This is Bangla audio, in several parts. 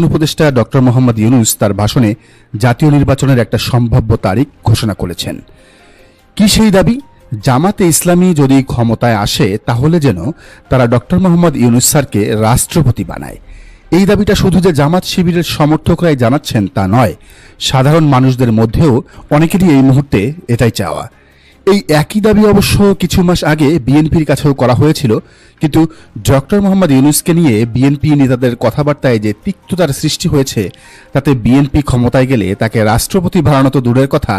প্রধান উপদেষ্টা ডক্টর মোহাম্মদ ইউনুস তার ভাষণে জাতীয় নির্বাচনের একটা সম্ভাব্য তারিখ ঘোষণা করেছেন। কি সেই দাবি? জামাতে ইসলামী যদি ক্ষমতায় আসে, তাহলে যেন তারা ডক্টর মোহাম্মদ ইউনুস স্যারকে রাষ্ট্রপতি বানায়। এই দাবিটা শুধু যে জামাত শিবিরের সমর্থকরাই জানাচ্ছেন তা নয়, সাধারণ মানুষদের মধ্যেও অনেকেরই এই মুহূর্তে এটাই চাওয়া। এই একই দাবি অবশ্য কিছু মাস আগে বিএনপির কাছেও করা হয়েছিল, কিন্তু ডক্টর মোহাম্মদ ইউনুসকে নিয়ে বিএনপি নেতাদের কথাবার্তায় যে তিক্ততার সৃষ্টি হয়েছে, তাতে বিএনপি ক্ষমতায় গেলে তাকে রাষ্ট্রপতি বানানো তো দূরের কথা,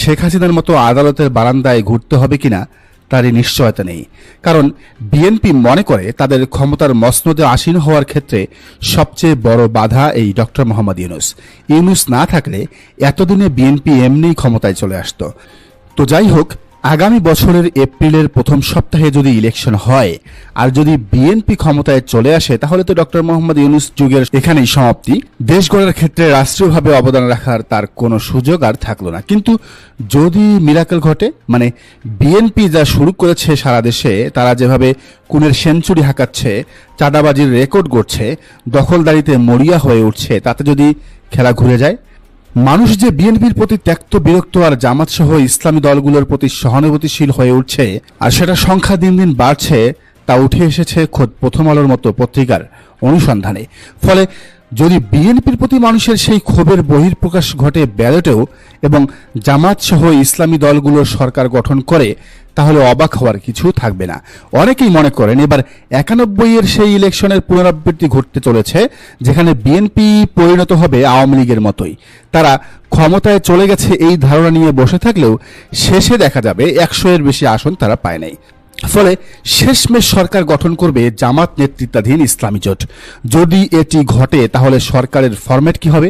শেখ হাসিনার মতো আদালতের বারান্দায় ঘুরতে হবে কিনা, তারই নিশ্চয়তা নেই। কারণ বিএনপি মনে করে তাদের ক্ষমতার মসনদে আসীন হওয়ার ক্ষেত্রে সবচেয়ে বড় বাধা এই ডক্টর মোহাম্মদ ইউনুস। ইউনুস না থাকলে এতদিনে বিএনপি এমনিই ক্ষমতায় চলে আসতো। তো যাই হোক, আগামী বছরের এপ্রিলের প্রথম সপ্তাহে যদি ইলেকশন হয়, আর যদি বিএনপি ক্ষমতায় চলে আসে, তাহলে তো ডক্টর মোহাম্মদ ইউনুস যুগের এখানেই সমাপ্তি। দেশ গড়ার ক্ষেত্রে রাষ্ট্রীয়ভাবে অবদান রাখার তার কোনো সুযোগ আর থাকল না। কিন্তু যদি মিরাকেল ঘটে মানে বিএনপি যা শুরু করেছে সারা দেশে, তারা যেভাবে কুনের সেঞ্চুরি হাঁকাচ্ছে, চাঁদাবাজির রেকর্ড গড়ছে, দখলদারিতে মরিয়া হয়ে উঠছে, তাতে যদি খেলা ঘুরে যায় মানুষ যে বিএনপির প্রতি ত্যক্ত, বিরক্ত আর জামাত সহ ইসলামী দলগুলোর প্রতি সহানুভূতিশীল হয়ে উঠছে আর সেটা সংখ্যা দিন দিন বাড়ছে, তা উঠে এসেছে খোদ প্রথম আলোর মতো পত্রিকার অনুসন্ধানে। ফলে যদি বিএনপির প্রতি মানুষের সেই ক্ষোভের বহির্প্রকাশ ঘটে ব্যালটেও এবং জামাত সহ ইসলামী দলগুলোর সরকার গঠন করে তাহলে অবাক হওয়ার কিছু থাকবে না। অনেকেই মনে করেন এবার একানব্বই এর সেই ইলেকশনের পুনরাবৃত্তি ঘটতে চলেছে, যেখানে বিএনপি পরিণত হবে আওয়ামী লীগের মতোই। তারা ক্ষমতায় চলে গেছে এই ধারণা নিয়ে বসে থাকলেও শেষে দেখা যাবে একশো এর বেশি আসন তারা পায় নাই। ফলে শেষমেশ সরকার গঠন করবে জামাত নেতৃত্বাধীন ইসলামী জোট। যদি এটি ঘটে, তাহলে সরকারের ফরম্যাট কি হবে?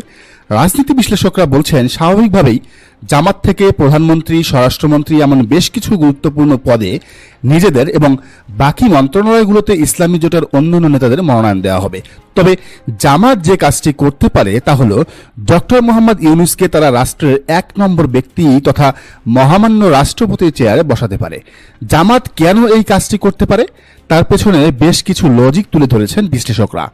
রাজনীতি বিশ্লেষকরা বলছেন, স্বাভাবিকভাবেই জামাত থেকে প্রধানমন্ত্রী, স্বরাষ্ট্রমন্ত্রী এমন বেশ কিছু গুরুত্বপূর্ণ পদে নিজেদের এবং বাকি মন্ত্রণালয়গুলোতে ইসলামী জোটের অন্যান্য নেতাদের মনোনয়ন দেওয়া হবে। তবে জামাত যে কাজটি করতে পারে তা হল, ডক্টর মোহাম্মদ ইউনুসকে তারা রাষ্ট্রের এক নম্বর ব্যক্তি তথা মহামান্য রাষ্ট্রপতির চেয়ারে বসাতে পারে। জামাত কেন এই কাজটি করতে পারে? তার পেছনে বেশ কিছু লজিক তুলে ধরেছেন বিশ্লেষকরা।